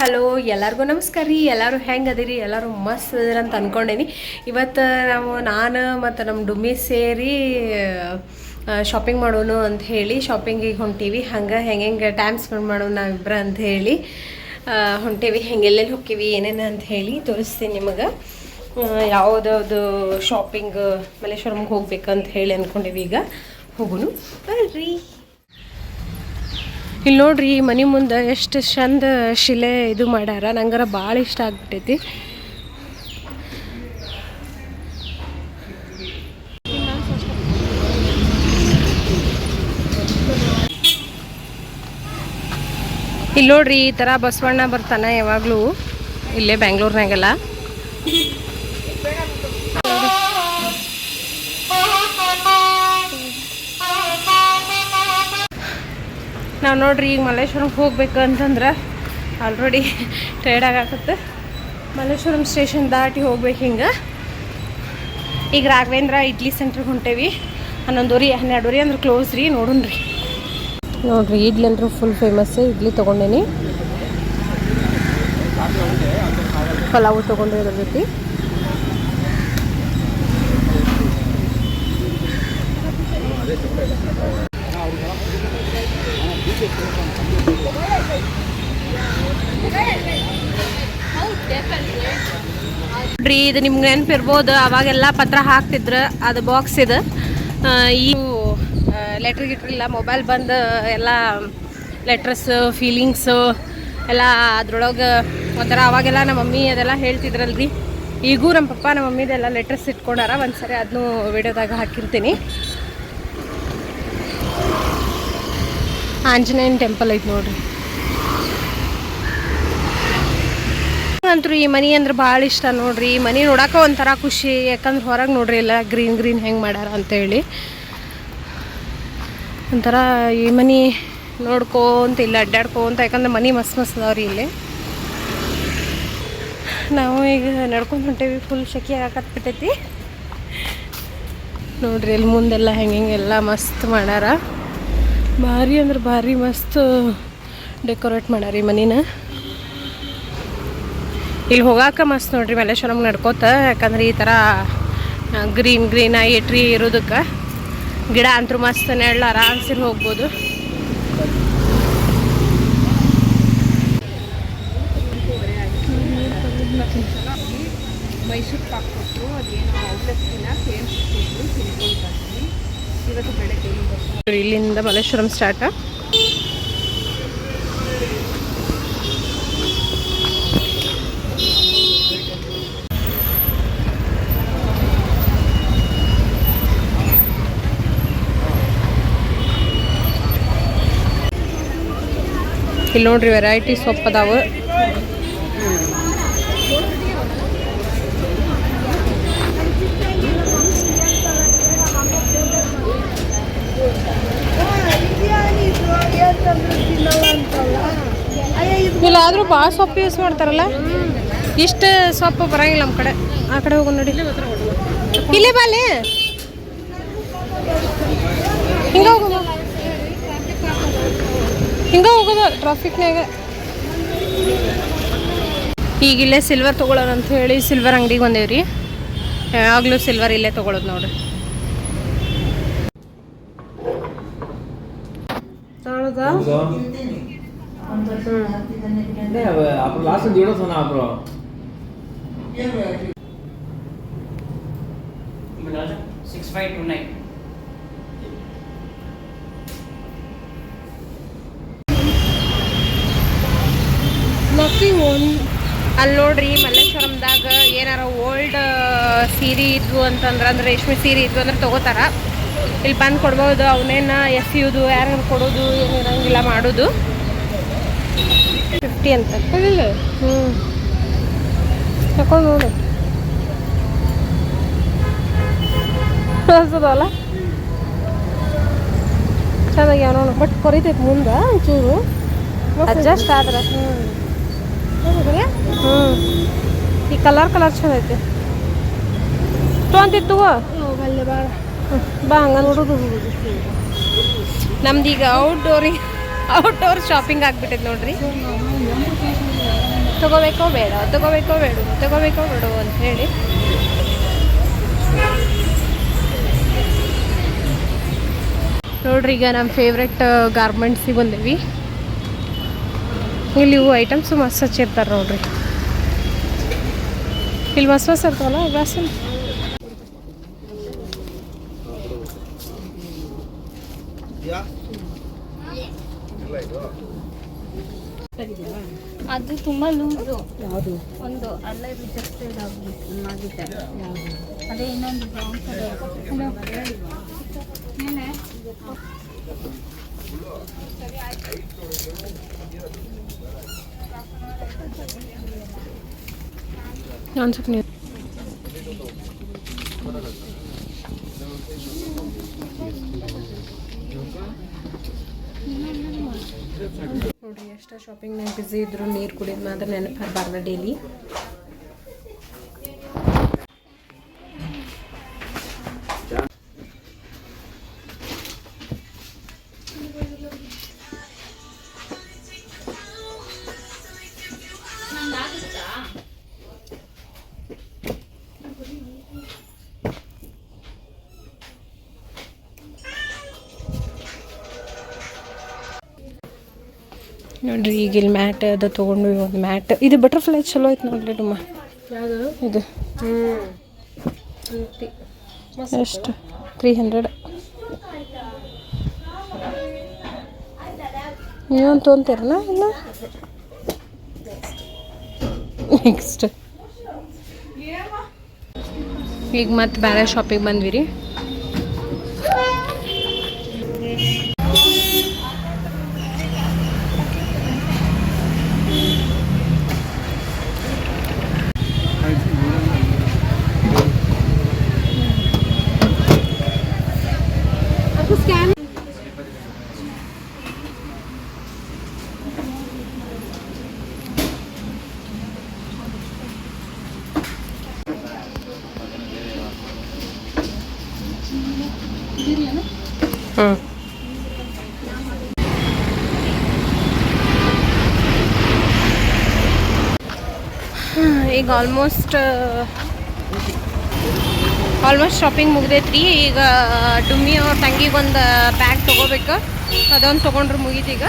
Hello, ಎಲ್ಲರಿಗೂ ನಮಸ್ಕಾರ ರೀ. ಎಲ್ಲರೂ ಹೆಂಗೆ ಅದಿರಿ? ಎಲ್ಲರೂ ಮಸ್ತ್ ಅದಿರ ಅಂತ ಅನ್ಕೊಂಡೇನಿ. ಇವತ್ತು ನಾವು, ನಾನು ಮತ್ತು ನಮ್ಮ ಡುಮ್ಮಿ ಸೇರಿ ಶಾಪಿಂಗ್ ಮಾಡೋನು ಅಂತ ಹೇಳಿ ಶಾಪಿಂಗಿಗೆ ಹೊಂಟೀವಿ. ಹಂಗೆ ಹೆಂಗೆ ಹೆಂಗೆ ಟೈಮ್ ಸ್ಪೆಂಡ್ ಮಾಡೋಣ ನಾವಿಬ್ಬರ ಅಂತ ಹೇಳಿ ಹೊಂಟೀವಿ. ಹೆಂಗೆಲ್ಲೆಲ್ಲಿ ಹೋಕ್ಕೀವಿ, ಏನೇನು ಅಂತ ಹೇಳಿ ತೋರಿಸ್ತೀನಿ ನಿಮಗೆ. ಯಾವುದ್ಯಾವುದು ಶಾಪಿಂಗ್ ಮಲ್ಲೇಶ್ವರಮ್ಗೆ ಹೋಗ್ಬೇಕಂತ ಹೇಳಿ ಅಂದ್ಕೊಂಡೀವಿ ಈಗ. ಹೋಗುನು. ಬರ್ರಿ. ಇಲ್ಲಿ ನೋಡ್ರಿ ಮನೆ ಮುಂದೆ ಎಷ್ಟು ಚಂದ ಶಿಲೆ ಇದು ಮಾಡ್ಯಾರ. ನಂಗಾರ ಭಾಳ ಇಷ್ಟ ಆಗ್ಬಿಟ್ಟೈತಿ. ಇಲ್ಲಿ ನೋಡ್ರಿ, ಈ ಥರ ಬಸವಣ್ಣ ಬರ್ತಾನೆ ಯಾವಾಗಲೂ. ಇಲ್ಲೇ ಬ್ಯಾಂಗ್ಳೂರ್ನಾಗೆಲ್ಲ. ನಾವು ನೋಡ್ರಿ, ಈಗ ಮಲ್ಲೇಶ್ವರಂ ಹೋಗ್ಬೇಕು ಅಂತಂದ್ರೆ ಆಲ್ರೆಡಿ ಟೈರ್ಡ್ ಆಗಾಕತ್ತೆ. ಮಲ್ಲೇಶ್ವರಂ ಸ್ಟೇಷನ್ ದಾಟಿ ಹೋಗ್ಬೇಕು ಹಿಂಗೆ. ಈಗ ರಾಘವೇಂದ್ರ ಇಡ್ಲಿ ಸೆಂಟ್ರಿಗೆ ಹೊಂಟೇವಿ. ಹನ್ನೊಂದುವರೆ ಹನ್ನೆರಡುವರೆ ಅಂದ್ರೆ ಕ್ಲೋಸ್ ರೀ ನೋಡೋಣ್ರಿ ನೋಡ್ರಿ, ಇಡ್ಲಿ ಅಂದ್ರೆ ಫುಲ್ ಫೇಮಸ್ ಇಡ್ಲಿ ತೊಗೊಂಡೇನಿ. ಪಲಾವು ತೊಗೊಂಡೇ ಅದ್ರ ಜೊತೆ ನೋಡ್ರಿ, ಇದು ನಿಮ್ಗೆ ನೆನಪಿರ್ಬೋದು, ಅವಾಗೆಲ್ಲ ಪತ್ರ ಹಾಕ್ತಿದ್ರು, ಅದು ಬಾಕ್ಸ್ ಇದು. ಈ ಲೆಟ್ರ್ ಗಿಟ್ರಿಲ್ಲ ಮೊಬೈಲ್ ಬಂದು ಎಲ್ಲ ಲೆಟ್ರಸ್ ಫೀಲಿಂಗ್ಸು ಎಲ್ಲ ಅದ್ರೊಳಗೆ ಒಂಥರ ಅವಾಗೆಲ್ಲ ನಮ್ಮ ಮಮ್ಮಿ ಅದೆಲ್ಲ ಹೇಳ್ತಿದ್ರಲ್ರಿ. ಈಗೂ ನಮ್ಮ ಪಪ್ಪ ನಮ್ಮ ಮಮ್ಮಿದೆಲ್ಲ ಲೆಟ್ರಸ್ ಇಟ್ಕೊಂಡಾರ ಒಂದು ಸರಿ ಅದನ್ನು ವಿಡಿಯೋದಾಗ ಹಾಕಿರ್ತೀನಿ. ಆಂಜನೇಯನ ಟೆಂಪಲ್ ಐತೆ ನೋಡ್ರಿ. ಅಂತೂ ಈ ಮನೆ ಅಂದ್ರೆ ಭಾಳ ಇಷ್ಟ ನೋಡ್ರಿ. ಈ ಮನಿ ನೋಡಾಕ ಒಂಥರ ಖುಷಿ. ಯಾಕಂದ್ರೆ ಹೊರಗೆ ನೋಡ್ರಿ ಎಲ್ಲ ಗ್ರೀನ್ ಗ್ರೀನ್ ಹೆಂಗೆ ಮಾಡ್ಯಾರ ಅಂತೇಳಿ. ಒಂಥರ ಈ ಮನಿ ನೋಡ್ಕೊಂತ ಇಲ್ಲ, ಅಡ್ಡಾಡ್ಕೊಂತ. ಯಾಕಂದ್ರೆ ಮನಿ ಮಸ್ತ್ ಮಸ್ತ್ ಅದಾವ್ರಿ ಇಲ್ಲಿ. ನಾವು ಈಗ ನಡ್ಕೊಂಡು ಹೊಂಟೇವಿ ಫುಲ್ ಶೆಕೆ ಹಾಕತ್ಬಿಟ್ಟೈತಿ ನೋಡ್ರಿ ಇಲ್ಲಿ ಮುಂದೆಲ್ಲ ಹೆಂಗೆ ಹೆಂಗೆಲ್ಲ ಮಸ್ತ್ ಮಾಡ್ಯಾರ. ಭಾರಿ ಅಂದ್ರೆ ಭಾರಿ ಮಸ್ತ್ ಡೆಕೋರೇಟ್ ಮಾಡ್ಯಾರ ಈ ಮನಿನ. ಇಲ್ಲಿ ಹೋಗಾಕ ಮಸ್ತ್ ನೋಡ್ರಿ ಮಲ್ಲೇಶ್ವರಂ ನಡ್ಕೋತ ಯಾಕಂದ್ರೆ ಈ ಥರ ಗ್ರೀನ್ ಗ್ರೀನ್ ಆಗಿ ಟ್ರೀ ಇರೋದಕ್ಕೆ ಗಿಡ ಅಂತೂ ಮಸ್ತ್ ನೆಳ್ಳ ಆರಾಮ್ಸಿರ್ ಹೋಗ್ಬೋದು. ಮೈಸೂರು ಪಾಕ್ ಕೊಟ್ಟರು ಅದೇನೋ ಅವಲಕ್ಕಿನ ಸೇರಿಸ್ಬಿಟ್ಟು ತಿನ್ಕೊಂಡು ಬರ್ತೀನಿ ಇವತ್ತು ಬೆಳಗ್ಗೆ ಇಲ್ಲಿಂದ ಮಲ್ಲೇಶ್ವರಂ ಸ್ಟಾರ್ಟ್ ಇಲ್ಲಿ ನೋಡ್ರಿ ವೆರೈಟಿ ಸೊಪ್ಪು ಅದಾವು. ಇಲ್ಲ, ಆದ್ರೂ ಭಾಳ ಸೊಪ್ಪು ಯೂಸ್ ಮಾಡ್ತಾರಲ್ಲ? ಇಷ್ಟು ಸೊಪ್ಪು ಬರಂಗಿಲ್ಲ ನಮ್ಮ ಕಡೆ. ಆ ಕಡೆ ಹೋಗು ನೋಡಿ. ಇಲ್ಲೇ ಬಾಲೆ. ಹಿಂಗ ಹೋಗೋದು ಹಿಂಗೆ ಹೋಗೋದು ಟ್ರಾಫಿಕ್ನಾಗ ಈಗ ಇಲ್ಲೇ ಸಿಲ್ವರ್ ತೊಗೊಳೋಣ ಅಂತ ಹೇಳಿ ಸಿಲ್ವರ್ ಅಂಗಡಿಗೆ ಬಂದೇವ್ರಿ. ಯಾವಾಗಲೂ ಸಿಲ್ವರ್ ಇಲ್ಲೇ ತೊಗೊಳೋದು ನೋಡಿರಿ. ಸಿಕ್ಸ್ ಫೈವ್ ಟು ನೈನ್ ಅಲ್ಲಿ ನೋಡ್ರಿ ಮಲ್ಲೇಶ್ವರಂದಾಗ ಏನಾರ ಓಲ್ಡ್ ಸೀರೆ ಇದ್ವು ಅಂತಂದ್ರೆ ಅಂದ್ರೆ ರೇಷ್ಮೆ ಸೀರೆ ಇದ್ವು ಅಂದ್ರೆ ತಗೋತಾರ. ಇಲ್ಲಿ ಬಂದು ಕೊಡ್ಬೋದು ಅವನೇನ ಎಸೆಯೋದು ಯಾರು ಕೊಡೋದು ಏನು ಇರಂಗಿಲ್ಲ ಮಾಡೋದು. ಫಿಫ್ಟಿ ಅಂತ. ಹ್ಞೂ ತಕೊಂಡು ನೋಡು. ಅನ್ಸದಲ್ಲ? ಚೆನ್ನಾಗಿ ನೋಡು. ಬಟ್ ಕೊರಿತೈತೆ ಮುಂದೆ ಒಂಚೂರು. ಅಡ್ಜಸ್ಟ್ ಆದ್ರೆ. ಹ್ಞೂ ಹ್ಞೂ ಈ ಕಲರ್ ಕಲರ್ ಚಂದ ಐತೆ. ತೊಗೊಂತಿತ್ತು ಬಾ ಹಂಗ ನೋಡೋದು ನಮ್ದು ಈಗ ಔಟ್ ಔಟ್ಡೋರ್ ಶಾಪಿಂಗ್ ಆಗ್ಬಿಟ್ಟೈತೆ ನೋಡ್ರಿ. ತಗೋಬೇಕೋ ಬೇಡ ತಗೋಬೇಕೋ ಬೇಡ ತಗೋಬೇಕೋ ಬೇಡ ಅಂತ ಹೇಳಿ. ನೋಡ್ರಿ ಈಗ ನಮ್ಮ ಫೇವ್ರೆಟ್ ಗಾರ್ಮೆಂಟ್ಸಿಗೆ ಬಂದೇವಿ. ಇಲ್ಲಿ ಇವು ಐಟಮ್ಸು ಮಸ್ತ್ ಹಚ್ಚಿರ್ತಾರೆ ನೋಡ್ರಿ. ಇಲ್ಲಿ ಮಸ್ತ್ ಮಸ್ತ್ ಇರ್ತಾವಲ್ಲ ಗ್ಲಾಸಲ್ಲಿ ಅದು ತುಂಬಾ ಲೂಸು. ಯಾವುದು? ಒಂದು ಅಲ್ಲ ಆಗಿದೆ. ಅದೇ ಇನ್ನೊಂದು ಬ್ರೌನ್ ಕಲರ್. ಮೇಲೆ. ಒಂದು ಸ್ವಲ್ಪ ನೀವು ನೋಡ್ರಿ ಎಷ್ಟು ಶಾಪಿಂಗ್ನಾಗ ಬ್ಯುಸಿ ಇದ್ರು ನೀರು ಕುಡಿಯೋದು ಮಾತ್ರ ನೆನಪು ಡೈಲಿ ನೋಡ್ರಿ ಈಗ ಇಲ್ಲಿ ಮ್ಯಾಟ್ ಅದು ತೊಗೊಂಡ್ವಿ ಒಂದು ಮ್ಯಾಟ್. ಇದು ಬಟರ್ಫ್ಲೈ ಚಲೋ ಐತೆ ನೋಡ್ರಿ ನಮ್ಮ ಇದು. ಎಷ್ಟು ತ್ರೀ ಹಂಡ್ರೆಡ್ ನೀವೊಂದು ತೊಗೊಂತೀರಲ್ಲ ಇಲ್ಲ? ನೆಕ್ಸ್ಟ್ ಈಗ ಮತ್ತೆ ಬೇರೆ ಶಾಪಿಗೆ ಬಂದ್ವಿ ರೀ ಹ್ಞೂ ಆಲ್ಮೋಸ್ಟ್ ಆಲ್ಮೋಸ್ಟ್ ಶಾಪಿಂಗ್ ಮುಗ್ದೈತ್ರಿ. ಈಗ ಡುಮ್ಮಿ ಅವ್ರ ತಂಗಿಗೆ ಒಂದು ಬ್ಯಾಗ್ ತೊಗೋಬೇಕು. ಅದೊಂದು ತೊಗೊಂಡ್ರೆ ಈಗ.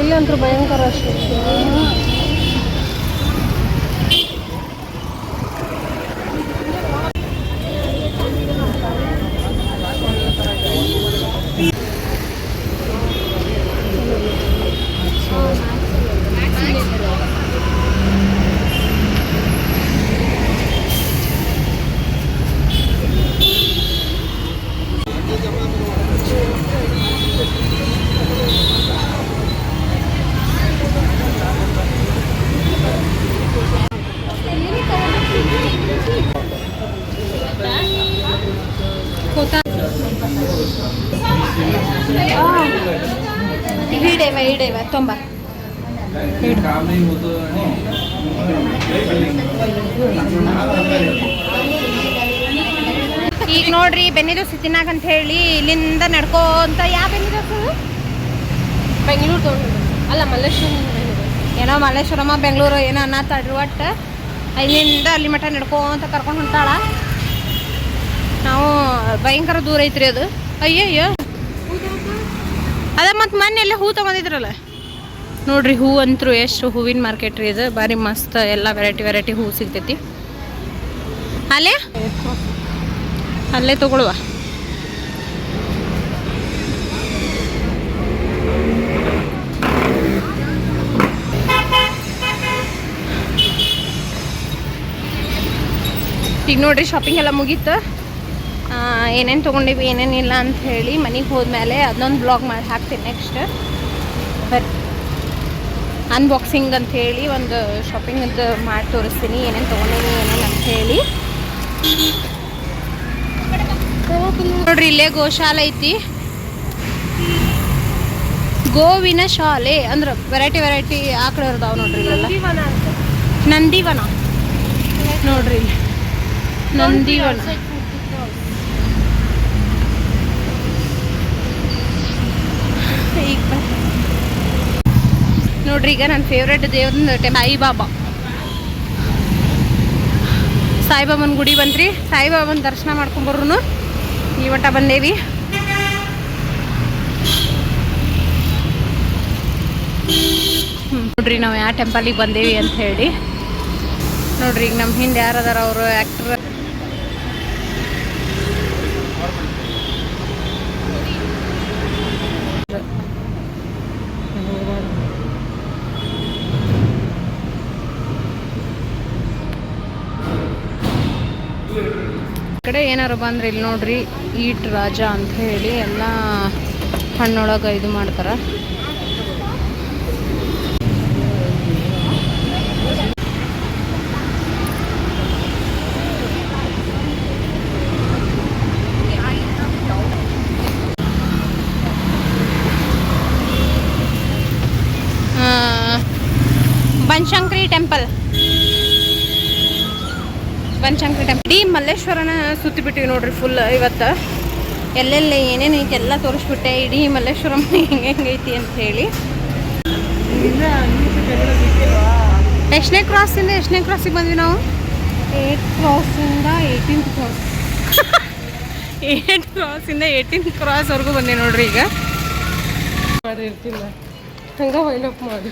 ಇಲ್ಲಂತೂ ಭಯಂಕರ ಅಷ್ಟೇ. ಹಿಡೇವ ಹಿಡೇವ ತುಂಬ. ಈಗ ನೋಡ್ರಿ ಬೆನ್ನಿದೋಸಿ ತಿನ್ನಾಕ ಅಂತ ಹೇಳಿ ಇಲ್ಲಿಂದ ನಡ್ಕೋಂತ ಯಾವ ಬೆನ್ನಿದೋಸು ಬೆಂಗಳೂರು ತೊಗೊಂಡು ಅಲ್ಲ ಮಲ್ಲೇಶ್ವರ ಏನೋ ಮಲ್ಲೇಶ್ವರಮ್ಮ ಬೆಂಗಳೂರು ಏನೋ ಅನ್ನತ್ತಾಡ್ರಿ ಒಟ್ಟು. ಇಲ್ಲಿಂದ ಅಲ್ಲಿ ಮಠ ನಡ್ಕೋಂತ ಕರ್ಕೊಂಡು ಹೊಂಟಾಳ. ನಾವು ಭಯಂಕರ ದೂರ ಐತ್ರಿ ಅದು. ಅಯ್ಯಯ್ಯೋ. ಅದ ಮತ್ತು ಮೊನ್ನೆ ಎಲ್ಲ ಹೂ ತಗೊಂಡಿದ್ರಲ್ಲ. ನೋಡ್ರಿ ಹೂ ಅಂತೂ ಎಷ್ಟು ಹೂವಿನ ಮಾರ್ಕೆಟ್ ರೀ ಇದು. ಭಾರಿ ಮಸ್ತ್ ಎಲ್ಲ ವೆರೈಟಿ ವೆರೈಟಿ ಹೂ ಸಿಗ್ತೈತಿ. ಅಲ್ಲೇ? ಅಲ್ಲೇ ತಗೊಳ್ಳುವ ಈಗ ನೋಡ್ರಿ ಶಾಪಿಂಗ್ ಎಲ್ಲ ಮುಗೀತು? ಏನೇನು ತೊಗೊಂಡಿವಿ ಏನೇನಿಲ್ಲ ಅಂತ ಹೇಳಿ ಮನೆಗೆ ಹೋದ್ಮೇಲೆ ಅದನ್ನೊಂದು ಬ್ಲಾಗ್ ಮಾಡಿ ಹಾಕ್ತೀನಿ ನೆಕ್ಸ್ಟ್ ಬರ್ ಅನ್ಬಾಕ್ಸಿಂಗ್ ಅಂತ ಹೇಳಿ ಒಂದು ಶಾಪಿಂಗದ್ದು ಮಾಡಿ ತೋರಿಸ್ತೀನಿ ಏನೇನು ತೊಗೊಂಡಿನಿ ಏನೇನು ಅಂತ ಹೇಳಿ. ನೋಡ್ರಿ ಇಲ್ಲೇ ಗೋಶಾಲೆ ಐತಿ. ಗೋವಿನ ಶಾಲೆ ಅಂದ್ರೆ ವೆರೈಟಿ ವೆರೈಟಿ ಆಕಳು ಇರ್ತಾವ ನೋಡ್ರಿ ಇಲ್ಲೆಲ್ಲ. ನಂದಿವನ ನೋಡ್ರಿ. ನಂದಿವನ ಈಗ ಬಂದ್- ನೋಡ್ರಿ ಈಗ ನನ್ನ ಫೇವ್ರೆಟ್ ದೇವ್ರನ್ನ ಟೆಂಪ್ ಸಾಯಿಬಾಬಾ. ಸಾಯಿಬಾಬನ ಗುಡಿ ಬಂದ್ರಿ. ಸಾಯಿಬಾಬನ ದರ್ಶನ ಮಾಡ್ಕೊಂಬರ್ರು ಈ ಮಟ್ಟ ಬಂದೇವಿ. ನೋಡ್ರಿ ನಾವು ಯಾವ ಟೆಂಪಲಿಗೆ ಬಂದೇವಿ ಅಂತ ಹೇಳಿ. ನೋಡ್ರಿ ಈಗ ನಮ್ಮ ಹಿಂದೆ ಯಾರದಾರ ಅವರು ಆ್ಯಕ್ಟರ್ ಈ ಕಡೆ ಏನಾರು ಬಂದ್ರೆ ಇಲ್ಲಿ ನೋಡ್ರಿ ಈಟ್ ರಾಜ ಅಂತ ಹೇಳಿ ಎಲ್ಲ ಹಣ್ಣೊಳಗೆ ಇದು ಮಾಡ್ತಾರೆ. ಬನಶಂಕರಿ ಟೆಂಪಲ್. ಬನಶಂಕರಿ ಟೆಂಪಲ್ ಇಡೀ ಮಲ್ಲೇಶ್ವರನ ಸುತ್ತಿಬಿಟ್ಟಿವಿ ನೋಡ್ರಿ ಫುಲ್ ಇವತ್ತು. ಎಲ್ಲೆಲ್ಲಿ ಏನೇನು ಐತೆ ಎಲ್ಲ ತೋರಿಸ್ಬಿಟ್ಟೆ. ಇಡೀ ಮಲ್ಲೇಶ್ವರಂ ಹೆಂಗೆ ಹೆಂಗೈತಿ ಅಂತ ಹೇಳಿ. ಎಷ್ಟನೇ ಕ್ರಾಸಿಂದ ಎಷ್ಟನೇ ಕ್ರಾಸಿಗೆ ಬಂದ್ವಿ ನಾವು? ಏಟ್ ಕ್ರಾಸಿಂದ ಏಯ್ಟೀನ್ತ್ ಕ್ರಾಸ್ ಏಟ್ ಕ್ರಾಸಿಂದ ಏಯ್ಟೀನ್ತ್ ಕ್ರಾಸ್ವರೆಗೂ ಬಂದೆ ನೋಡ್ರಿ ಈಗ. ಹಂಗೆ ಅಪ್ ಮಾಡಿ.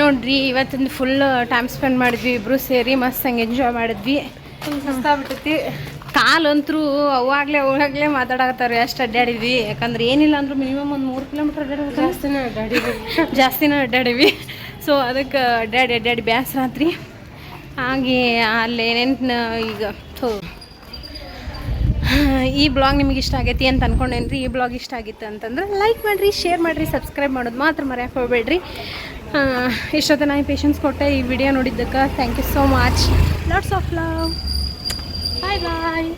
ನೋಡ್ರಿ ಇವತ್ತೊಂದು ಫುಲ್ ಟೈಮ್ ಸ್ಪೆಂಡ್ ಮಾಡಿದ್ವಿ ಇಬ್ರು ಸೇರಿ ಮಸ್ತ್ ಹಂಗೆ ಎಂಜಾಯ್ ಮಾಡಿದ್ವಿ. ಸುಸ್ತಾಗ್ಬಿಟ್ಟೈತಿ. ಕಾಲಂತರೂ ಅವಾಗಲೇ ಅವಾಗಲೇ ಮಾತಾಡಕತ್ತಾರೆ ಎಷ್ಟು ಅಡ್ಡಾಡಿದ್ವಿ. ಯಾಕಂದ್ರೆ ಏನಿಲ್ಲ ಅಂದ್ರೂ ಮಿನಿಮಮ್ ಒಂದು ಮೂರು ಕಿಲೋಮೀಟ್ರ್ ಅಡ್ಡಾಡಿ ಜಾಸ್ತಿನೇ ಗಾಡಿ ಜಾಸ್ತಿನೇ ಅಡ್ಡಾಡಿವಿ ಸೊ ಅದಕ್ಕೆ ಅಡ್ಡಾಡಿ ಅಡ್ಡಾಡಿ ಬ್ಯಾಸ್ ರಾತ್ರಿ. ಹಾಗೆ ಅಲ್ಲಿ ಏನೇನು ಈಗ ಥೋ. ಈ ಬ್ಲಾಗ್ ನಿಮ್ಗೆ ಇಷ್ಟ ಆಗೈತಿ ಅಂತ ಅನ್ಕೊಂಡೇನ್ರಿ ಈ ಬ್ಲಾಗ್ ಇಷ್ಟ ಆಗಿತ್ತು ಅಂತಂದ್ರೆ ಲೈಕ್ ಮಾಡಿರಿ ಶೇರ್ ಮಾಡಿರಿ ಸಬ್ಸ್ಕ್ರೈಬ್ ಮಾಡೋದು ಮಾತ್ರ ಮರ್ಯಾಕೆ ಹೋಗ್ಬೇಡ್ರಿ. ಇಷ್ಟೊತ್ತ ನಾನು ಪೇಷನ್ಸ್ ಕೊಟ್ಟೆ ಈ ವಿಡಿಯೋ ನೋಡಿದ್ದಕ್ಕೆ. Thank you so much lots of love Bye bye.